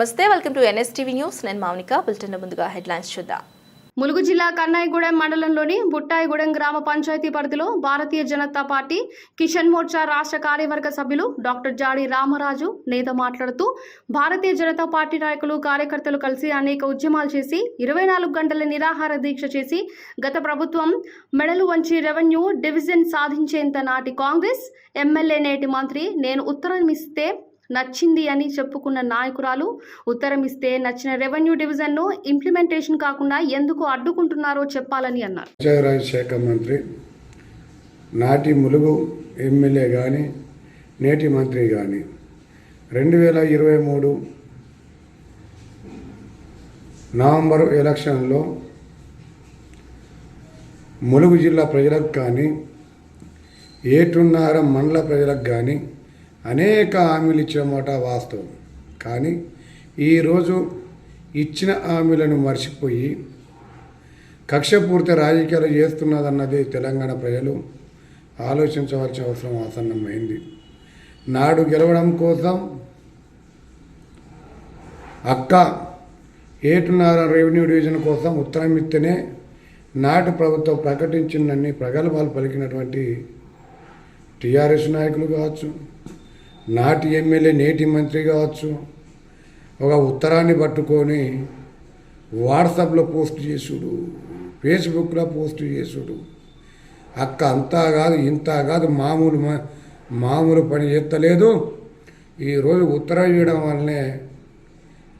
నమస్తే welcome to NSTV news. నేను Mounika bulletin ముందుగా హెడ్లైన్స్ చూద్దాం. ములుగు జిల్లా కన్నాయిగూడెం మండలంలోని బుట్టాయిగూడెం గ్రామ పంచాయతీ పరిధిలో భారతీయ జనతా పార్టీ కిషన్ మోర్చా రాష్ట్ర కార్యవర్గ సభ్యులు డాక్టర్ జాడి రామరాజు నేత మాట్లాడుతూ భారతీయ జనతా పార్టీ నాయకులు కార్యకర్తలు కలిసి అనేక ఉద్యమాలు చేసి ఇరవై నాలుగు గంటల నిరాహార దీక్ష చేసి గత ప్రభుత్వం మెడలు వంచి రెవెన్యూ డివిజన్ సాధించేంత నాటి కాంగ్రెస్ ఎమ్మెల్యే నేటి మంత్రి నేను ఉత్తరం ఇస్తే నచ్చింది అని చెప్పుకున్న నాయకురాలు ఉత్తరం ఇస్తే నచ్చిన రెవెన్యూ డివిజన్ను ఇంప్లిమెంటేషన్ కాకుండా ఎందుకు అడ్డుకుంటున్నారో చెప్పాలని అన్నారు. పంచాయతీరాజ్ శాఖ మంత్రి నాటి ములుగు ఎమ్మెల్యే కానీ నేటి మంత్రి కానీ రెండు వేల ఇరవై మూడు నవంబర్ ఎలక్షన్లో ములుగు జిల్లా ప్రజలకు కానీ ఏటున్నారం మండల ప్రజలకు కానీ అనేక హామీలు ఇచ్చిన మాట వాస్తవం. కానీ ఈరోజు ఇచ్చిన హామీలను మర్చిపోయి కక్షపూర్తి రాజకీయాలు చేస్తున్నదన్నది తెలంగాణ ప్రజలు ఆలోచించవలసిన అవసరం ఆసన్నమైంది. నాడు గెలవడం కోసం అక్క ఏటున్నర రెవెన్యూ డివిజన్ కోసం ఉత్తరం ఇస్తేనే నాటి ప్రభుత్వం ప్రకటించిందని ప్రగల్భాలు పలికినటువంటి టీఆర్ఎస్ నాయకులు కావచ్చు నాటి ఎమ్మెల్యే నేటి మంత్రి కావచ్చు. ఒక ఉత్తరాన్ని పట్టుకొని వాట్సాప్లో పోస్ట్ చేసుడు ఫేస్బుక్లో పోస్ట్ చేసుడు. అక్క అంతా కాదు ఇంత కాదు మామూలు మామూలు పని చేస్తలేదు. ఈరోజు ఉత్తరం ఇవ్వడం వల్లనే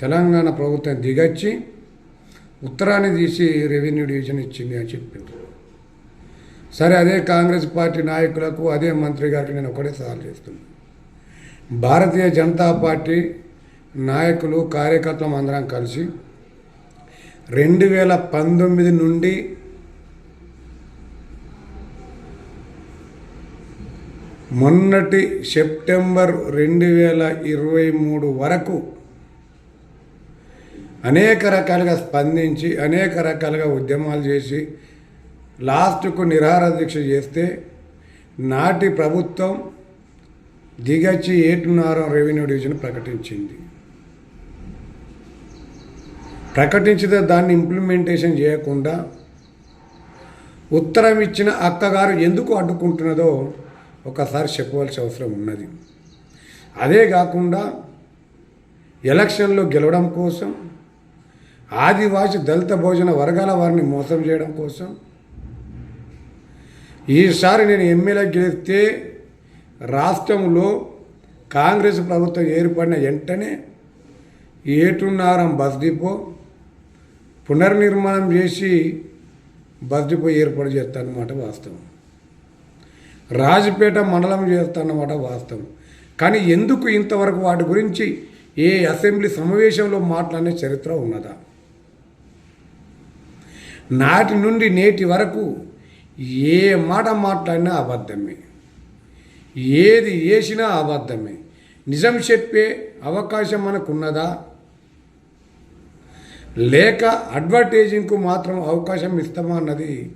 తెలంగాణ ప్రభుత్వం దిగచ్చి ఉత్తరాన్ని తీసి రెవెన్యూ డివిజన్ ఇచ్చింది అని చెప్పింది. సరే అదే కాంగ్రెస్ పార్టీ నాయకులకు అదే మంత్రి గారికి నేను ఒకటే సవాల్ చేస్తున్నాను భారతీయ జనతా పార్టీ నాయకులు కార్యకర్తలు అందరం కలిసి రెండు వేల పంతొమ్మిది నుండి మొన్నటి సెప్టెంబర్ రెండు వేల ఇరవై మూడు వరకు అనేక రకాలుగా స్పందించి అనేక రకాలుగా ఉద్యమాలు చేసి లాస్ట్కు నిరాహార దీక్ష చేస్తే నాటి ప్రభుత్వం దిగచ్చి ఏటున్నారం రెవెన్యూ డివిజన్ ప్రకటించింది. ప్రకటించితే దాన్ని ఇంప్లిమెంటేషన్ చేయకుండా ఉత్తరం ఇచ్చిన అక్కగారు ఎందుకు అడ్డుకుంటున్నదో ఒకసారి చెప్పవలసిన అవసరం ఉన్నది. అదే కాకుండా ఎలక్షన్లో గెలవడం కోసం ఆదివాసి దళిత భోజన వర్గాల వారిని మోసం చేయడం కోసం ఈసారి నేను ఎమ్మెల్యే గెలిస్తే రాష్ట్రంలో కాంగ్రెస్ ప్రభుత్వం ఏర్పడిన వెంటనే ఏటున్నారం బస్ డిపో పునర్నిర్మాణం చేసి బస్ డిపో ఏర్పాటు చేస్తానమాట వాస్తవం. రాజపేట మండలం చేస్తానమాట వాస్తవం. కానీ ఎందుకు ఇంతవరకు వాటి గురించి ఏ అసెంబ్లీ సమావేశంలో మాట్లాడే చరిత్ర ఉన్నదా? నాటి నుండి నేటి వరకు ఏ మాట మాట్లాడినా అబద్ధమే. ఏది వేసినా అబద్ధమే. నిజం చెప్పే అవకాశం మనకున్నదా? లేక అడ్వర్టైజింగ్కు మాత్రం అవకాశం ఇస్తామా అన్నది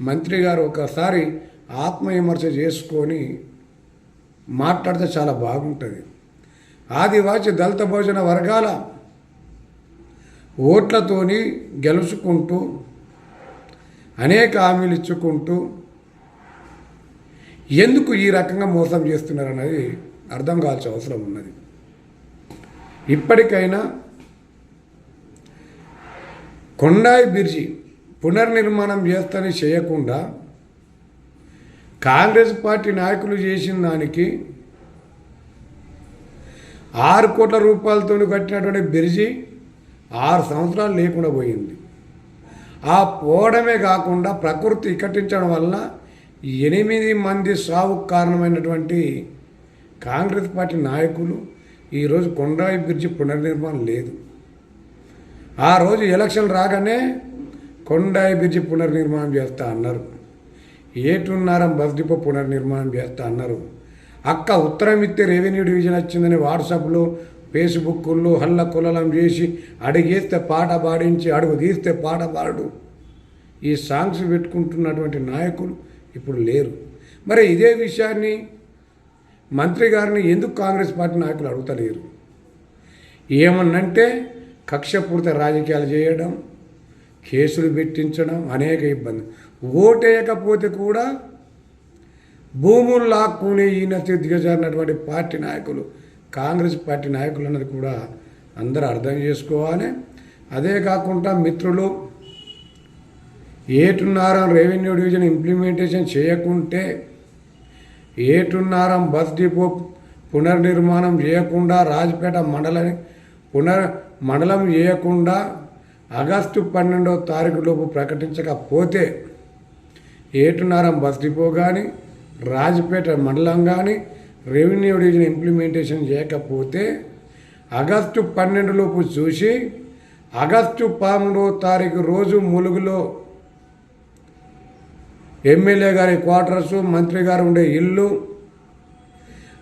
మంత్రి గారు ఒకసారి ఆత్మవిమర్శ చేసుకొని మాట్లాడితే చాలా బాగుంటుంది. ఆదివాసి దళిత భోజన వర్గాల ఓట్లతోని గెలుచుకుంటూ అనేక హామీలు ఇచ్చుకుంటూ ఎందుకు ఈ రకంగా మోసం చేస్తున్నారు అనేది అర్థం కావాల్సిన అవసరం ఉన్నది. ఇప్పటికైనా కొండాయి బిర్జి పునర్నిర్మాణం చేస్తని చేయకుండా కాంగ్రెస్ పార్టీ నాయకులు చేసిన దానికి ఆరు కోట్ల రూపాయలతో కట్టినటువంటి బిర్జి ఆరు సంవత్సరాలు లేకుండా పోయింది. ఆ పోవడమే కాకుండా ప్రకృతి ఇకటించడం వలన ఎనిమిది మంది సావుకు కారణమైనటువంటి కాంగ్రెస్ పార్టీ నాయకులు ఈరోజు కొండాయి బ్రిడ్జి పునర్నిర్మాణం లేదు. ఆ రోజు ఎలక్షన్ రాగానే కొండాయి బ్రిడ్జి పునర్నిర్మాణం చేస్తా అన్నారు. ఏటున్నారం బస్ డిపో పునర్నిర్మాణం చేస్తా అన్నారు. అక్క ఉత్తరం ఇస్తే రెవెన్యూ డివిజన్ వచ్చిందని వాట్సాప్లో ఫేస్బుక్లో హల్ల కులలం చేసి అడిగేస్తే పాట పాడించి అడుగు తీస్తే పాట పాడు. ఈ సాంగ్స్ పెట్టుకుంటున్నటువంటి నాయకులు ఇప్పుడు లేరు. మరి ఇదే విషయాన్ని మంత్రి గారిని ఎందుకు కాంగ్రెస్ పార్టీ నాయకులు అడుగుతలేరు? ఏమన్నంటే కక్షపూరిత రాజకీయాలు చేయడం కేసులు పెట్టించడం అనేక ఇబ్బంది. ఓటేయకపోతే కూడా భూములు లాక్కునే ఈయన దిగజారినటువంటి పార్టీ నాయకులు కాంగ్రెస్ పార్టీ నాయకులు అన్నది కూడా అందరూ అర్థం చేసుకోవాలి. అదే కాకుండా మిత్రులు ఏటున్నారం రెవెన్యూ డివిజన్ ఇంప్లిమెంటేషన్ చేయకుంటే ఏటున్నారం బస్ డిపో పునర్నిర్మాణం చేయకుండా రాజపేట మండలం పునర్ మండలం చేయకుండా ఆగస్టు పన్నెండవ తారీఖు లోపు ప్రకటించకపోతే ఏటున్నారం బస్ డిపో కానీ రాజపేట మండలం కానీ రెవెన్యూ డివిజన్ ఇంప్లిమెంటేషన్ చేయకపోతే ఆగస్టు పన్నెండు లోపు చూసి ఆగస్టు పదమూడవ తారీఖు రోజు ములుగులో ఎమ్మెల్యే గారి క్వార్టర్స్ మంత్రి గారు ఉండే ఇల్లు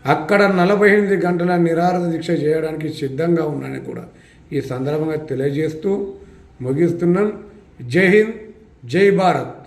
అక్కడ నలభై ఎనిమిది గంటల నిరాహార దీక్ష చేయడానికి సిద్ధంగా ఉన్నానని కూడా ఈ సందర్భంగా తెలియజేస్తూ ముగిస్తున్నాం జై హింద్ జై భారత్.